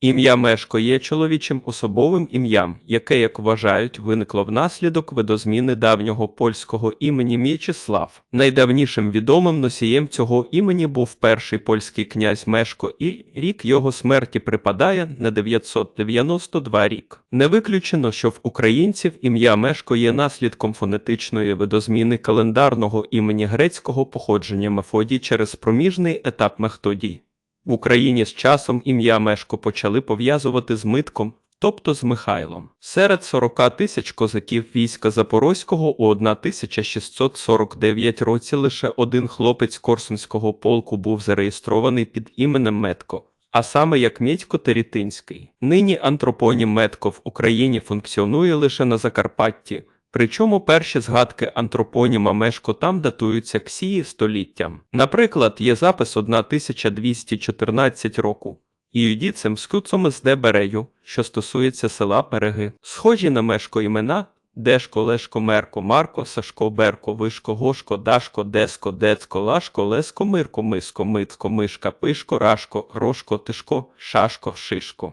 Ім'я Мешко є чоловічим особовим ім'ям, яке, як вважають, виникло внаслідок видозміни давнього польського імені М'ячеслав. Найдавнішим відомим носієм цього імені був перший польський князь Мешко, і рік його смерті припадає на 992 рік. Не виключено, що в українців ім'я Мешко є наслідком фонетичної видозміни календарного імені грецького походження Мефодій через проміжний етап Мехтодій. В Україні з часом ім'я Мешко почали пов'язувати з Митком, тобто з Михайлом. Серед 40 тисяч козаків війська Запорозького у 1649 році лише один хлопець Корсунського полку був зареєстрований під іменем Метко, а саме як Мідько Терітинський. Нині антропонім Метко в Україні функціонує лише на Закарпатті. Причому перші згадки антропоніма Мешко там датуються ксії століттям. Наприклад, є запис 1214 року. І юдіцем з куцом з Деберею, що стосується села Переги. Схожі на Мешко імена Дешко, Лешко, Мерко, Марко, Сашко, Берко, Вишко, Гошко, Дашко, Деско, Децко, Лашко, Леско, Мирко, Миско, Мицко, Мишка, Пишко, Рашко, Грошко, Тишко, Шашко, Шишко.